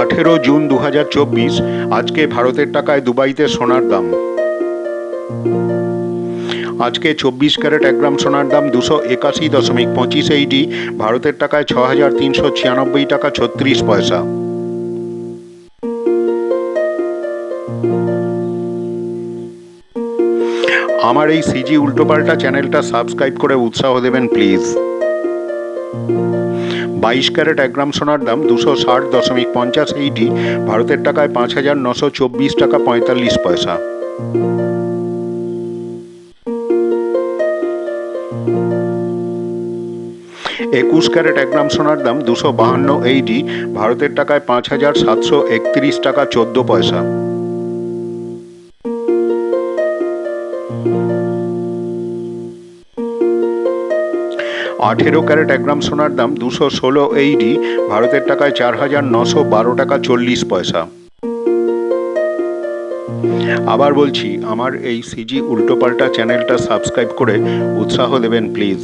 আঠেরো জুন দু হাজার চব্বিশ, আজকে ভারতের টাকায় দুবাইতে সোনার দাম। আজকে চব্বিশ ক্যারেট এক গ্রাম সোনার দাম দুশো একাশি দশমিক পঁচিশ এইটি ভারতের টাকায় ছ হাজার তিনশো ছিয়ানব্বই টাকা ছত্রিশ পয়সা। আমার এই সিজি উল্টোপাল্টা চ্যানেলটা সাবস্ক্রাইব করে উৎসাহ দেবেন, প্লিজ। বাইশ ক্যারেট এক গ্রাম সোনার দাম দুশো ষাট দশমিক পঞ্চাশ এইটি ভারতের টাকায় পাঁচ হাজার নশো চব্বিশ টাকা পঁয়তাল্লিশ পয়সা। একুশ ক্যারেট এক গ্রাম সোনার দাম দুশো বাহান্ন এইটি ভারতের টাকায় পাঁচ হাজার সাতশো একত্রিশ টাকা চোদ্দ পয়সা। আঠেরো ক্যারেট এক গ্রাম সোনার দাম দুশো ষোলো এইডি ভারতের টাকায় চার হাজার নশো বারো টাকা চল্লিশ পয়সা। আবার বলছি, আমার এই সিজি উল্টোপাল্টা চ্যানেলটা সাবস্ক্রাইব করে উৎসাহ দেবেন, প্লিজ।